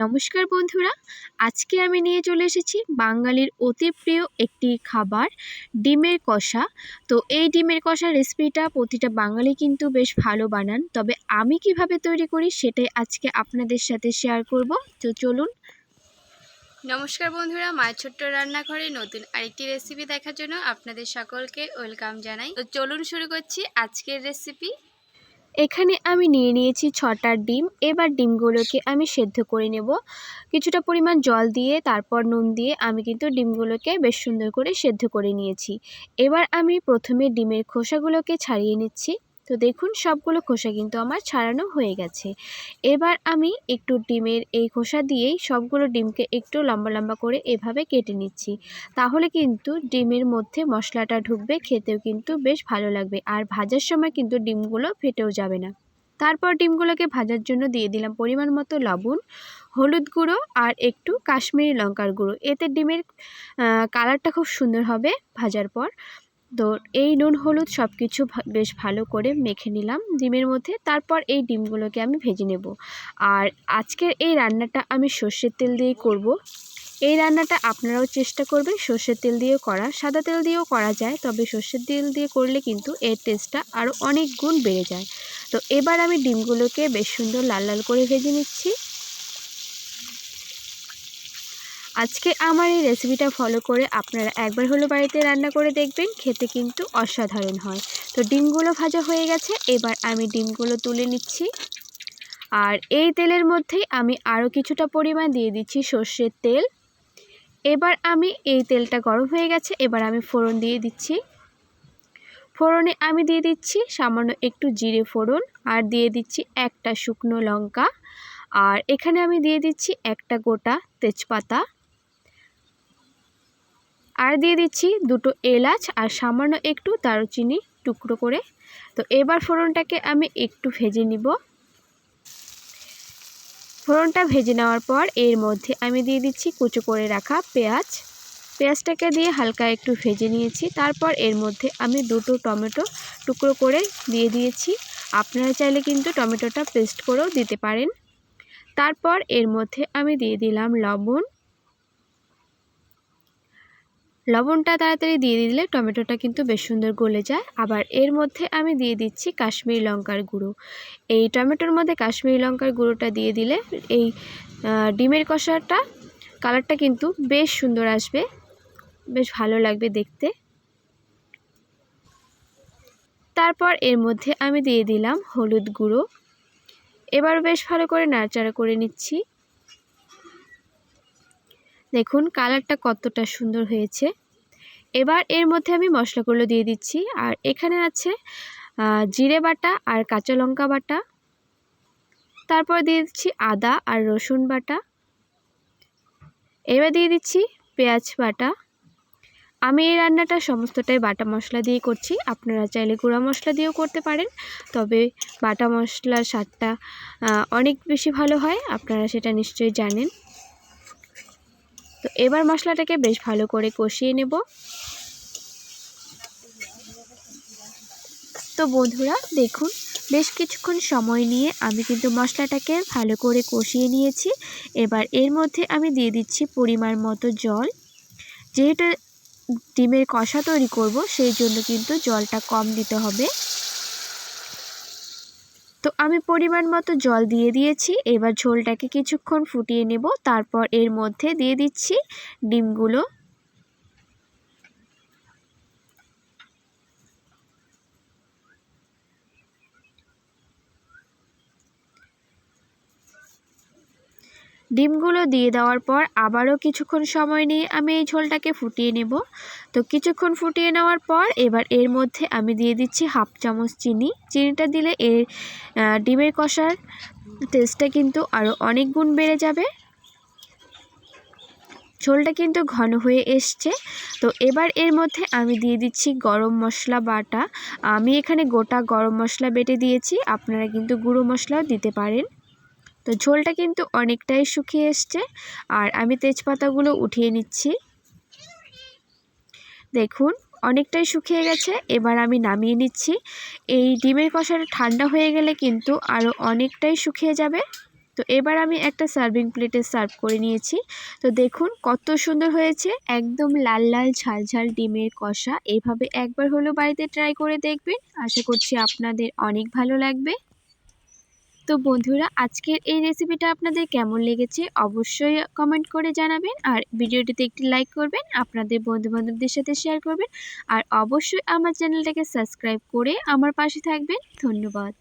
নমস্কার বন্ধুরা, আজকে আমি নিয়ে চলে এসেছি বাঙালির অতি প্রিয় একটি খাবার, ডিমের কষা। তো এই ডিমের কষা রেসিপিটা প্রতিটা বাঙালি কিন্তু বেশ ভালো বানান। তবে আমি কীভাবে তৈরি করি সেটাই আজকে আপনাদের সাথে শেয়ার করব। তো চলুন। নমস্কার বন্ধুরা, মায়ের ছোট্ট রান্নাঘরে নতুন আরেকটি রেসিপি দেখার জন্য আপনাদের সকলকে ওয়েলকাম জানাই। তো চলুন শুরু করছি আজকের রেসিপি এখানে আমি নিয়ে নিয়েছি ছটা ডিম। এবার ডিমগুলোকে আমি সেদ্ধ করে নেব। কিছুটা পরিমাণ জল দিয়ে, তারপর নুন দিয়ে আমি কিন্তু ডিমগুলোকে বেশ সুন্দর করে সেদ্ধ করে নিয়েছি। এবার আমি প্রথমে ডিমের খোসাগুলোকে ছাড়িয়ে নিচ্ছি। তো দেখুন সবগুলো খোসা কিন্তু আমার ছাড়ানো হয়ে গেছে। এবার আমি একটু ডিমের এই খোসা দিয়েই সবগুলো ডিমকে একটু লম্বা লম্বা করে এভাবে কেটে নিচ্ছি। তাহলে কিন্তু ডিমের মধ্যে মশলাটা ঢুকবে, খেতেও কিন্তু বেশ ভালো লাগবে। আর ভাজার সময় কিন্তু ডিমগুলো ফেটেও যাবে না। তারপর ডিমগুলোকে ভাজার জন্য দিয়ে দিলাম পরিমাণ মতো লবণ, হলুদ গুঁড়ো আর একটু কাশ্মীরি লঙ্কার গুঁড়ো। এতে ডিমের কালারটা খুব সুন্দর হবে ভাজার পর। তো এই নুন, হলুদ সব কিছু বেশ ভালো করে মেখে নিলাম। ডিমের মধ্যে তারপর এই ডিমগুলোকে আমি ভেজে নেব। আর আজকের এই রান্নাটা আমি সর্ষের তেল দিয়েই করব। এই রান্নাটা আপনারাও চেষ্টা করবেন সর্ষের তেল দিয়েও করা সাদা তেল দিয়েও করা যায়, তবে সর্ষের তেল দিয়ে করলে কিন্তু এর টেস্টটা আরও অনেক গুণ বেড়ে যায়। তো এবার আমি ডিমগুলোকে বেশ সুন্দর লাল লাল করে ভেজে নিচ্ছি। আজকে আমার এই রেসিপিটা ফলো করে আপনারা একবার হলো বাড়িতে রান্না করে দেখবেন, খেতে কিন্তু অসাধারণ হয়। তো ডিমগুলো ভাজা হয়ে গেছে, এবার আমি ডিমগুলো তুলে নিচ্ছি। আর এই তেলের মধ্যেই আমি আরও কিছুটা পরিমাণ দিয়ে দিচ্ছি সর্ষের তেল। এবার আমি এই তেলটা গরম হয়ে গেছে, এবার আমি ফোড়ন দিয়ে দিচ্ছি। ফোড়নে আমি দিয়ে দিচ্ছি সামান্য একটু জিরে ফোড়ন, আর দিয়ে দিচ্ছি একটা শুকনো লঙ্কা। আর এখানে আমি দিয়ে দিচ্ছি একটা গোটা তেজপাতা। আর দিয়ে দিচ্ছি দুটো এলাচ আর সামান্য একটু দারুচিনি টুকরো করে। তো এবার ফোড়নটাকে আমি একটু ভেজে নিব। ফোড়নটা ভেজে নেওয়ার পর এর মধ্যে আমি দিয়ে দিচ্ছি কুচো করে রাখা পেঁয়াজ। পেঁয়াজটাকে দিয়ে হালকা একটু ভেজে নিয়েছি। তারপর এর মধ্যে আমি দুটো টমেটো টুকরো করে দিয়ে দিয়েছি। আপনারা চাইলে কিন্তু টমেটোটা পেস্ট করেও দিতে পারেন। তারপর এর মধ্যে আমি দিয়ে দিলাম লবণ। লবণটা তাড়াতাড়ি দিয়ে দিলে টমেটোটা কিন্তু বেশ সুন্দর গলে যায়। আবার এর মধ্যে আমি দিয়ে দিচ্ছি কাশ্মীরি লঙ্কার গুঁড়ো। এই টমেটোর মধ্যে কাশ্মীরি লঙ্কার গুঁড়োটা দিয়ে দিলে এই ডিমের কষাটা কালারটা কিন্তু বেশ সুন্দর আসবে। বেশ ভালো লাগবে দেখতে। তারপর এর মধ্যে আমি দিয়ে দিলাম হলুদ গুঁড়ো। এবার বেশ ভালো করে নাড়াচাড়া করে নিচ্ছি। দেখুন কালারটা কতটা সুন্দর হয়েছে। এবার এর মধ্যে আমি মশলাগুলো দিয়ে দিচ্ছি। আর এখানে আছে জিরে বাটা আর কাঁচা লঙ্কা বাটা। তারপর দিয়ে দিচ্ছি আদা আর রসুন বাটা। এবার দিয়ে দিচ্ছি পেঁয়াজ বাটা। আমি এই রান্নাটা সমস্তটাই বাটা মশলা দিয়ে করছি। আপনারা চাইলে গুঁড়া মশলা দিয়েও করতে পারেন। তবে বাটা মশলার স্বাদটা অনেক বেশি ভালো হয়। আপনারা সেটা নিশ্চয়ই জানেন। তো এবার মশলাটাকে বেশ ভালো করে কষিয়ে নেব। তো বন্ধুরা, দেখুন, বেশ কিছুক্ষণ সময় নিয়ে আমি কিন্তু মশলাটাকে ভালো করে কষিয়ে নিয়েছি। এবার এর মধ্যে আমি দিয়ে দিচ্ছি পরিমাণ মতো জল। যেহেতু ডিমের কষা তৈরি করব, সেই জন্য কিন্তু জলটা কম দিতে হবে। তো আমি পরিমাণ মতো জল দিয়ে দিয়েছি। এবার ঝোলটাকে কিছুক্ষণ ফুটিয়ে নেব। তারপর এর মধ্যে দিয়ে দিচ্ছি ডিমগুলো। ডিমগুলো দিয়ে দেওয়ার পর আবারও কিছুক্ষণ সময় নিয়ে আমি এই ঝোলটাকে ফুটিয়ে নেব। তো কিছুক্ষণ ফুটিয়ে নেওয়ার পর এবার এর মধ্যে আমি দিয়ে দিচ্ছি হাফ চামচ চিনি। চিনিটা দিলে এর ডিমের কষার টেস্টটা কিন্তু আরও অনেক গুণ বেড়ে যাবে। ঝোলটা কিন্তু ঘন হয়ে এসছে। তো এবার এর মধ্যে আমি দিয়ে দিচ্ছি গরম মশলা বাটা। আমি এখানে গোটা গরম মশলা বেটে দিয়েছি। আপনারা কিন্তু গুঁড়ো মশলাও দিতে পারেন। তো ঝোলটা কিন্তু অনেকটাই শুকিয়ে এসছে। আর আমি তেজপাতাগুলো উঠিয়ে নিচ্ছি। দেখুন, অনেকটাই শুকিয়ে গেছে। এবার আমি নামিয়ে নিচ্ছি। এই ডিমের কষাটা ঠান্ডা হয়ে গেলে কিন্তু আরও অনেকটাই শুকিয়ে যাবে। তো এবার আমি একটা সার্ভিং প্লেটে সার্ভ করে নিয়েছি। তো দেখুন, কত সুন্দর হয়েছে। একদম লাল লাল, ঝাল ঝাল ডিমের কষা। এইভাবে একবার হলো বাড়িতে ট্রাই করে দেখবেন। আশা করছি আপনাদের অনেক ভালো লাগবে। তো বন্ধুরা, আজকের এই রেসিপিটা আপনাদের কেমন লেগেছে অবশ্যই কমেন্ট করে জানাবেন। আর ভিডিওটিতে একটি লাইক করবেন, আপনাদের বন্ধুবান্ধবদের সাথে শেয়ার করবেন। আর অবশ্যই আমার চ্যানেলটাকে সাবস্ক্রাইব করে আমার পাশে থাকবেন। ধন্যবাদ।